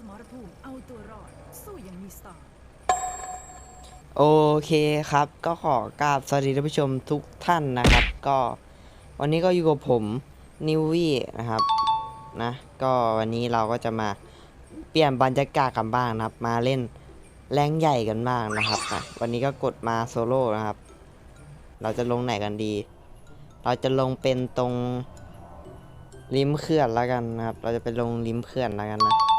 สมรภูมิเอาตัวรอด สู้อยังมีสไตล์ โอเคครับ ก็ขอกราบสวัสดีท่านผู้ชมทุกท่านนะครับ ก็วันนี้ก็อยู่กับผมนิววี่นะครับนะก็วันนี้เราก็จะมาเปลี่ยนบรรยากาศกันบ้างนะครับ มาเล่นแรงใหญ่กันบ้างนะครับนะวันนี้ก็กดมาโซโล่นะครับ เราจะลงไหนกันดี เราจะลงเป็นตรงริมเขื่อนแล้วกันนะครับ เราจะไปลงริมเขื่อนแล้วกันนะ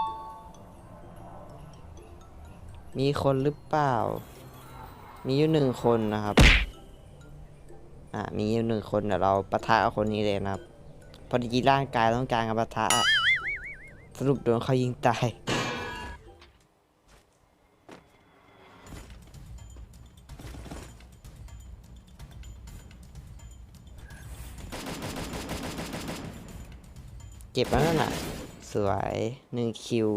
มีคนหรือเปล่า มีอยู่หนึ่งคนนะครับ อ่ามีอยู่หนึ่งคนเดี๋ยวเราปะทะกับคนนี้เลยนะครับ พอดีร่างกายต้องการกับปะทะสรุปโดนเขายิงตายเก็บแล้วน่ะ สวยหนึ่งคิว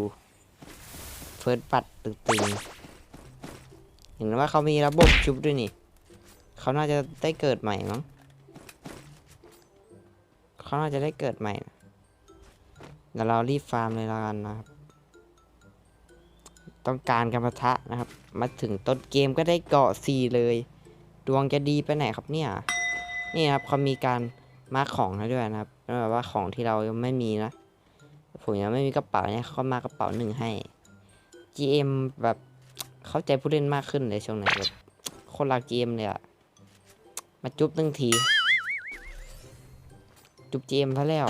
ฟิร์สปัดตึงเห็นว่าเขามีระบบชุบด้วยนี่ เขาน่าจะได้เกิดใหม่มั้งเขาน่าจะได้เกิดใหม่เดี๋ยวเรารีบฟาร์มเลยล้วกันนะครับต้องการกรรมทะนะครับ มาถึงต้นเกมก็ได้เกาะสี่เลย ดวงจะดีไปไหนครับเนี่ย นี่นะครับเขามีการมาร์คของให้ด้วยนะครับแบบว่าของที่เรายังไม่มีนะผมยังไม่มีกระเป๋าเนี่ยเขามากระเป๋าหนึ่งให้ GM แบบเข้าใจผู้เล่นมากขึ้นเลยช่วงไหนแบบคนรัก GM เลยอะมาจุ๊บตั้งที จุ๊บ GM ซะแล้ว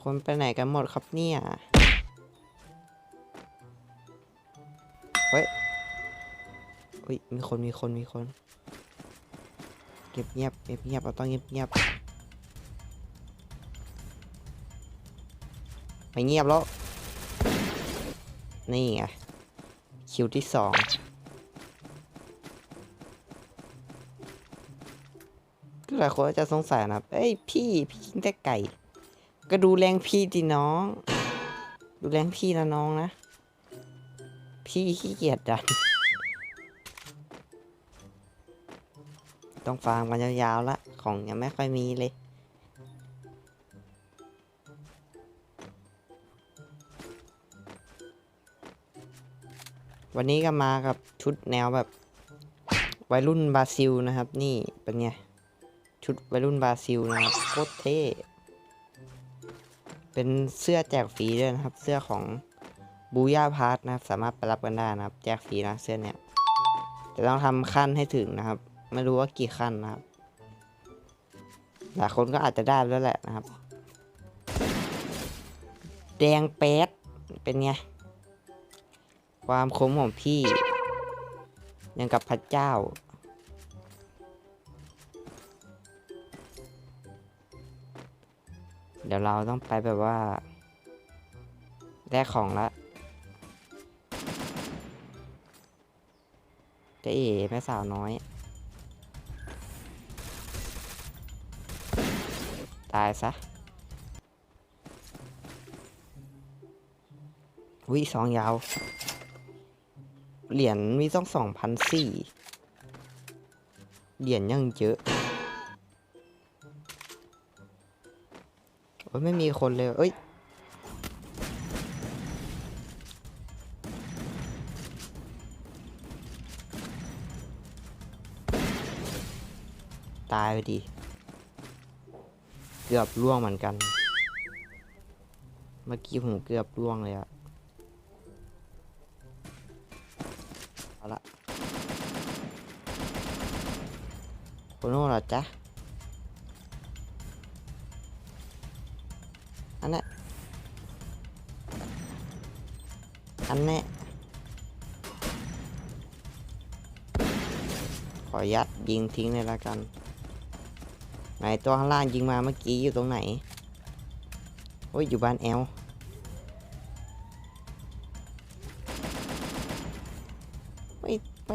คนไปไหนกันหมดครับเนี่ย เฮ้ยอุ้ยมีคนมีคนมีคน เก็บเงียบเงียบเงียบเราต้องเงียบเงียบ ไม่เงียบแล้ว นี่ไง คิวที่สองก็หลายคนจะสงสัยนะเอ้ยพี่พี่ยิงแต่ไก่ ก็ดูแรงพี่ดิน้อง ดูแรงพี่นะน้องนะ พี่ขี้เกียจดัน ต้องฟาร์มกันยาวๆละ ของยังไม่ค่อยมีเลย วันนี้ก็มากับชุดแนวแบบวัยรุ่นบราซิลนะครับ นี่เป็นไง ชุดวัยรุ่นบราซิลนะครับโคตรเท่เป็นเสื้อแจกฟรีด้วยนะครับ เสื้อของบูย่าพาร์ทนะครับ สามารถไปรับกันได้นะครับ แจกฟรีนะเสื้อเนี่ยแต่ต้องทำขั้นให้ถึงนะครับ ไม่รู้ว่ากี่ขั้นนะครับหลายคนก็อาจจะได้แล้วแหละนะครับ แดงแป๊ดเป็นไง ความคมของพี่ ยังกับพระเจ้า เดี๋ยวเราต้องไปแบบว่าได้ของละเจ๊เอ๋แม่สาวน้อย ตายซะวิสองยาว เหรียญมีต้องสองพันสี่เหรียญยังเยอะโอ้ยไม่มีคนเลย เอ้ย ตายไปดีเกือบล่วงเหมือนกัน เมื่อกี้ผมเกือบล่วงเลยอะ เอาละโคโน่หรอจ๊ะอันนั้อันนี้ขอยัดยิงทิ้งเลยละกันไหนตัวข้างล่างยิงมาเมื่อกี้อยู่ตรงไหน โอ้ยอยู่บ้านแอล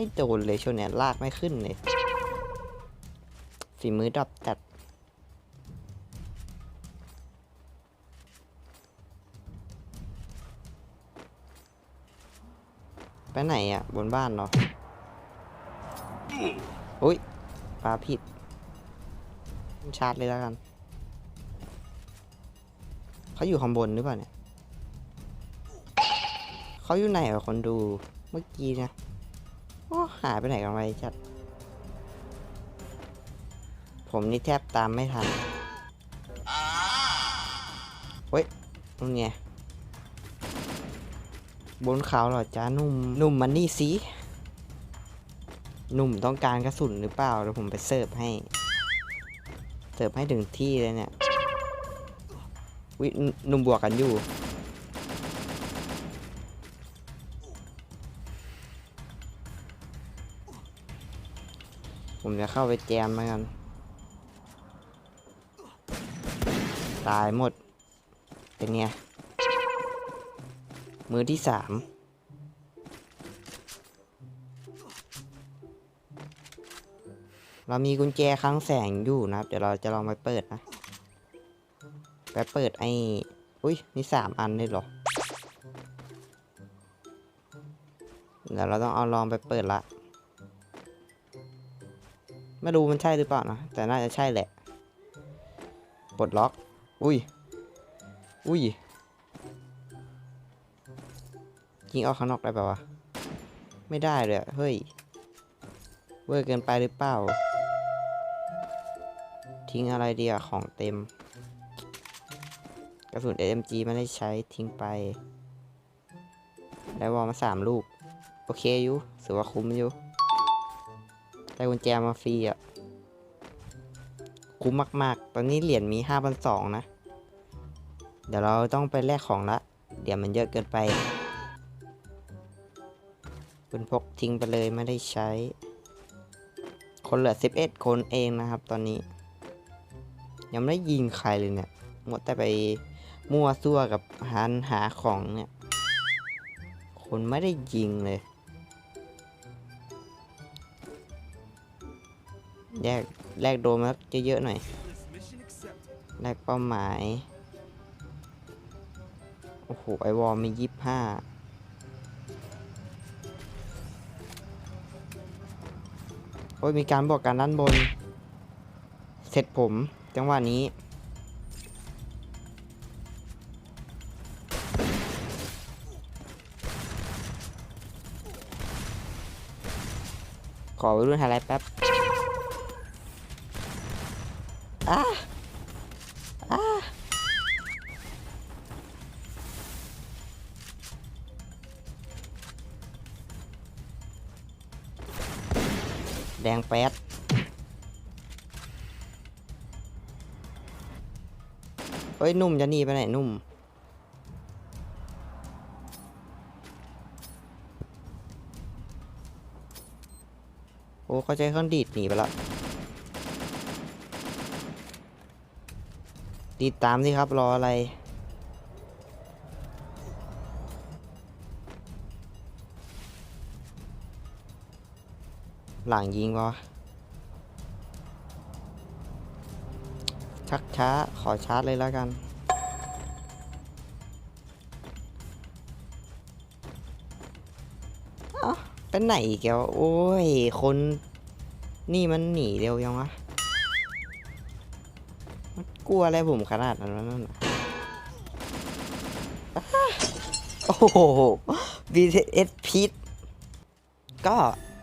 ไม่โดนเลยช่วงเนี้ยลากไม่ขึ้นเลยฝีมือดับจัดไปไหนอะ บนบ้านเหรออุ้ยปลาผิด ชาร์จเลยแล้วกัน เขาอยู่ข้างบนหรือเปล่าเนี่ย เขาอยู่ไหนวะคนดู เมื่อกี้นะ หายไปไหนกันไปจัด ผมนี่แทบตามไม่ทันเฮ้ยนู่นไงบนเขาเหรอจ้าหนุ่มหนุ่มมันนี่สิหนุ่มต้องการกระสุนหรือเปล่าเดี๋ยวผมไปเสิร์ฟให้ เสิร์ฟให้ถึงที่เลยเนี่ย วิหนุ่มบวกกันอยู่ ผมจะเข้าไปแจมแล้วกัน ตายหมด เป็นไง มือที่สามเรามีกุญแจคลังแสงอยู่นะครับ เดี๋ยวเราจะลองไปเปิดนะ ไปเปิดไอ้ อุ้ยนี่สามอันเลยเหรอ เดี๋ยวเราต้องเอาลองไปเปิดละ ไม่รู้มันใช่หรือเปล่านะ แต่น่าจะใช่แหละ ปลดล็อก อุ้ย อุ้ย ยิงออกข้างนอกได้ป่าวะ ไม่ได้เลยเฮ้ย เวอร์เกินไปหรือเปล่า ทิ้งอะไรดีอะของเต็ม กระสุน SMG ไม่ได้ใช้ทิ้งไป ได้วอลมาสามลูก โอเคอยู่ถือว่าคุ้มอยู่ ได้กุญแจมาฟรีอะคุ้มมาก ๆ ตอนนี้เหรียญมีห้าพันสองนะ เดี๋ยวเราต้องไปแลกของละ เดี๋ยวมันเยอะเกินไปปืนพกทิ้งไปเลยไม่ได้ใช้ คนเหลือ11คนเองนะครับตอนนี้ ยังไม่ได้ยิงใครเลยเนี่ยหมดแต่ไปมั่วซั่วกับหันหาของเนี่ย คนไม่ได้ยิงเลย แยกแลกโดนมาเยอะๆหน่อยแลกเป้าหมาย โอ้โห ไอวอลมียี่ห้าโอ้ยมีการบอกการด้านบน เสร็จผม จังหวะนี้ ขอไปรุ่นไฮไลท์แป๊บ อ่าอ่าแดงแป๊ดเฮ้ย นุ่มจะหนีไปไหน นุ่ม โอ้เขาใช้เครื่องดีดหนีไปแล้ว ติดตามสิครับรออะไร หลังยิงปะวะชักช้า ขอชาร์จเลยแล้วกันเอ้าเป็นไหนอีกแล้วโอ้ย คน นี่มันหนีเร็วยังวะ กลัวอะไรผมขนาดนั้นนั่นโอ้โห BTS พิษก็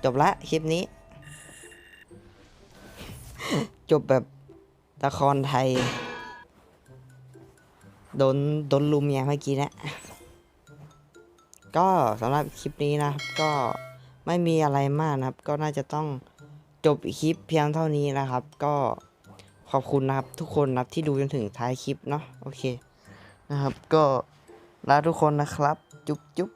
จบละคลิปนี้ จบแบบละครไทย โดนโดนลุมอย่างเมื่อกี้นะ ก็สำหรับคลิปนี้นะครับ ก็ไม่มีอะไรมากนะครับ ก็น่าจะต้องจบคลิปเพียงเท่านี้นะครับ ก็ ขอบคุณนะครับ ทุกคนนะครับที่ดูจนถึงท้ายคลิปเนาะโอเคนะครับ ก็ลาทุกคนนะครับ จุ๊บจุ๊บ